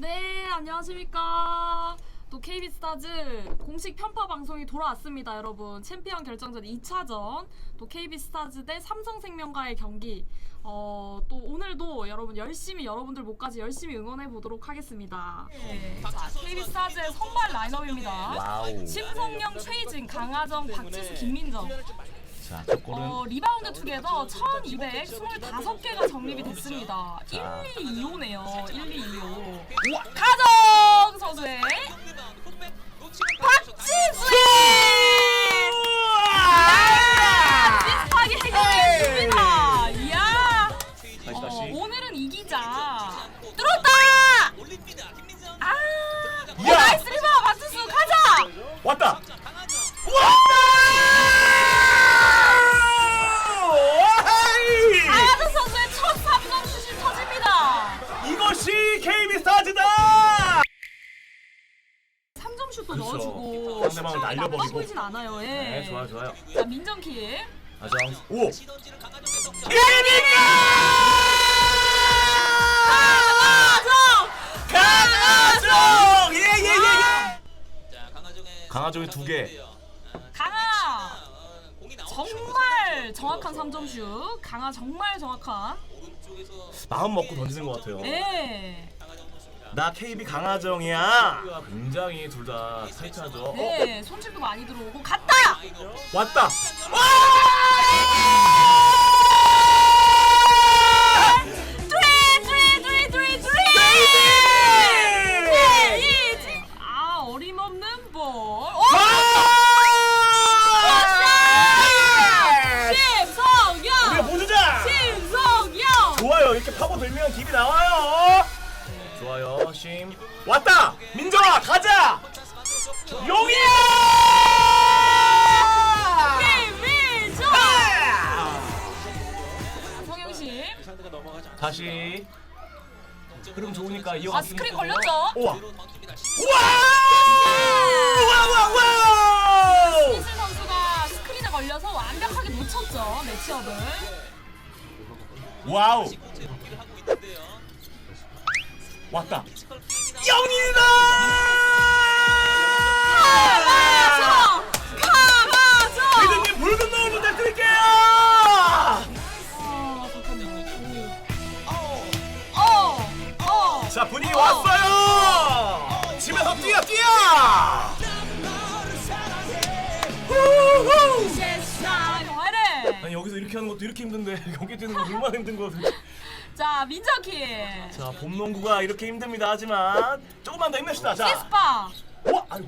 네, 안녕하십니까. 또 KB스타즈 공식 편파 방송이 돌아왔습니다, 여러분. 챔피언 결정전 2차전, 또 KB스타즈 대 삼성생명과의 경기. 어, 또 오늘도 여러분 열심히 여러분들 목까지 열심히 응원해 보도록 하겠습니다. 네, 자, KB스타즈의 선발 라인업입니다. 와우. 심성영, 최희진, 강하정, 박지수, 김민정. 자, 첫 골은 어, 리바운드 투게더 1225개가 정립이 됐습니다. 1, 2, 2호네요. 1, 2, 2호. 가정 선수의 박지수! 상대방을 나빠 날려버리고. 보이진 않아요. 예. 네, 좋아요, 좋아요. 자 민정 킬. 아정. 오. 강아정! 예, 예, 예, 예. 강아정이 두 개. 강아 정말 정확한 3점 슛. 강아 정말 정확한. 마음 먹고 던지는 것 같아요. 네. 나 KB 강하정이야. 굉장히 둘 다 타이트하죠. 어, 네. 손질도 많이 들어오고 갔다. 왔다. 드리 드리 드리 드리 드리. 이지. 아 어림없는 볼. 오! 심성영. 우리가 보주자. 심성영. 좋아요. 이렇게 파고 들면 딥이 나와요. 좋아요. 심. 왔다. 민정아 가자. 용이야. 김민정. 아! 성영씨. 다시. 흐름 좋으니까 아 이어가. 스크린 걸렸죠? 우와. 우와. 우와 우와. 이슬 선수가 스크린에 걸려서 완벽하게 놓쳤죠 매치업을. 와우. 왔다. 붉은 노을 부탁드릴게요. 아 잠깐만. 어 어. 자 분위기 왔어요. 집에서 뛰어 뛰어. 아니 여기서 이렇게 하는 것도 이렇게 힘든데 여기 뛰는 거 얼마나 힘든 거지? 자 민정키. 자 봄농구가 이렇게 힘듭니다. 하지만 조금만 더 힘냅시다. 자, 시스파. 와, 아유,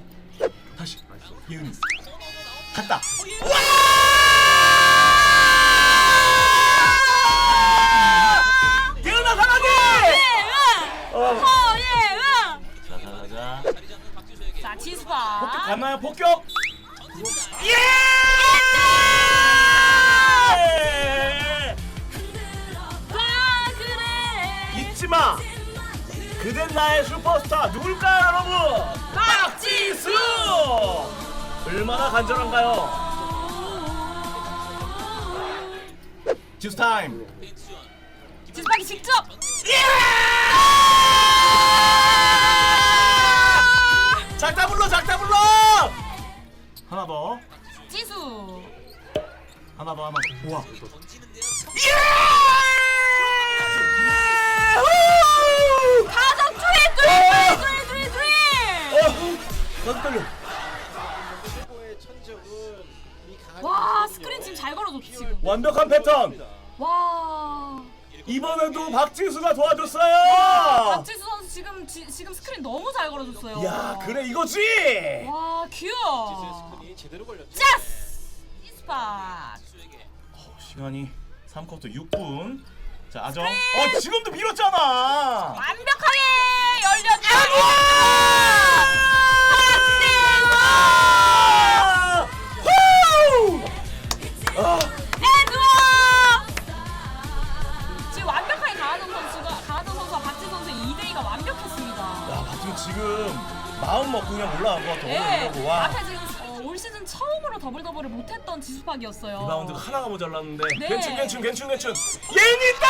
다시 예은이 갔다. 와! 예은아 강하게. 예은. 어. 허예은. 자, 가자. 자 지스파. 폭격 갔나요? 폭격. 그래. 잊지 마. 그댄 나의 슈퍼스타 누굴까요, 여러분? 박지수. 얼마나 간절한가요? 지수 타임. 지스파기 직접. 작다 불러, 작다 불러. 하나 더, 지수. 하나 더, 하나 더. 우와. 예! 떨려. 와 스크린 지금 잘 걸어줬어 지금. 완벽한 패턴. 와. 이번에도 박지수가 도와줬어요. 박지수 선수 지금 지, 지금 스크린 너무 잘 걸어줬어요. 야, 그래 이거지. 와 귀여워. 걸렸죠. 짜스. 이스파. 시간이 3쿼터 6분. 자, 아정. 어, 지금도 밀었잖아. 지수 지금 마음 먹고 그냥 올라간 것 같아. 예. 오늘 이러고 와. 앞에 지금 어, 올 시즌 처음으로 더블 더블을 못했던 지수팍이었어요. 리바운드가 하나가 모자랐는데 네. 괜춘 괜춘 괜춘 괜춘 예니다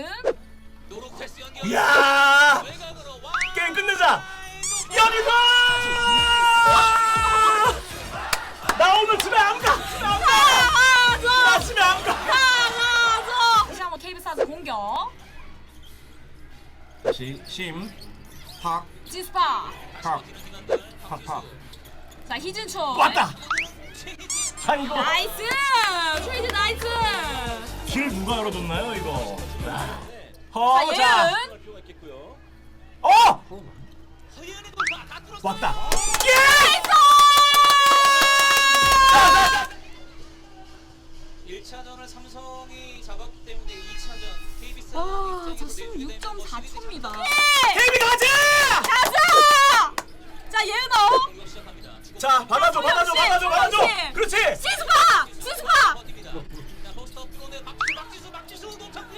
허예은. 이야! 게임 끝내자! 영유나! 나 오늘 집에 안 가! 집에 안 가! 가줘. 나 집에 안 가! 가줘. 다시 한번 KB 스타즈 공격. 다시 심, 팍, 지스파. 팍, 팍, 팍. 자 희진초. 왔다! 아 이거 나이스. 트레이드 나이스. 길 누가 열어줬나요 이거? 자 허, 자, 예은. 어! 왔다. 예! 1차전을 삼성이 잡았기 때문에 2차전 KB스 와, 자 16.4초입니다. 케이비 가자! 가자! 자 예은아. 공격 시작합니다. 주고 자, 받아줘, 받아줘, 받아줘, 받아줘. 그렇지. 지스파. 지스파. 버팁니다. 자, 포스터 뚫어내 박지수, 박지수, 박지수 놓쳤고 여기만. 다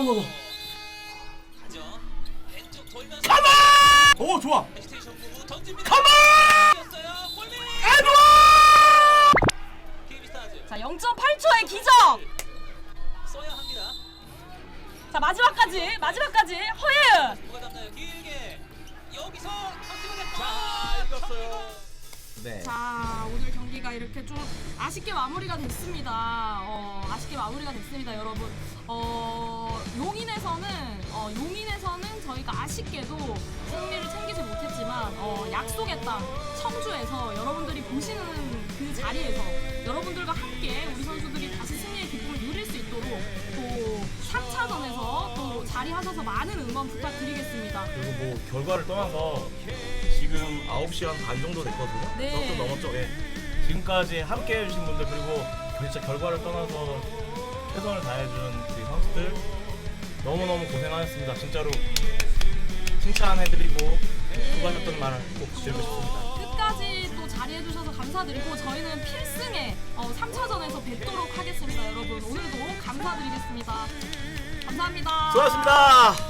아이고. 가죠. 왼쪽 돌면서 컴온! 오, 좋아. 스테이션 부부 던집니다. 컴온! 뛰었어요. 골밑. 에드워! KB스타즈 자 0.8초의 기적. 써야 합니다. 자 마지막까지 마지막까지 허예은. 누가 잡나요? 길게. 여기서 박지수 자 읽었어요. 네. 자 오늘 경기가 이렇게 좀 아쉽게 마무리가 됐습니다. 어, 아쉽게 마무리가 됐습니다, 여러분. 어, 용인에서는 어, 용인에서는 저희가 아쉽게도 승리를 챙기지 못했지만 어, 약속의 땅 청주에서 여러분들이 보시는 그 자리에서 여러분들과 함께 우리 선수들이 다시 승리의 기쁨을 누릴 수 있도록 또 3차전에서 또 자리하셔서 많은 응원 부탁드리겠습니다. 그리고 뭐 결과를 떠나서 지금 9시간 반 정도 됐거든요. 네. 조금 넘었죠. 예. 지금까지 함께 해주신 분들 그리고 진짜 결과를 떠나서 최선을 다해준 우리 선수들 너무너무 고생하셨습니다. 진짜로 칭찬해드리고 수고하셨던 말을 꼭 드리고 싶습니다. 끝까지 또 자리해주셔서 감사드리고 저희는 필승에 어, 3차전에서 뵙도록 하겠습니다 여러분 오늘도 감사드리겠습니다 감사합니다 수고하셨습니다.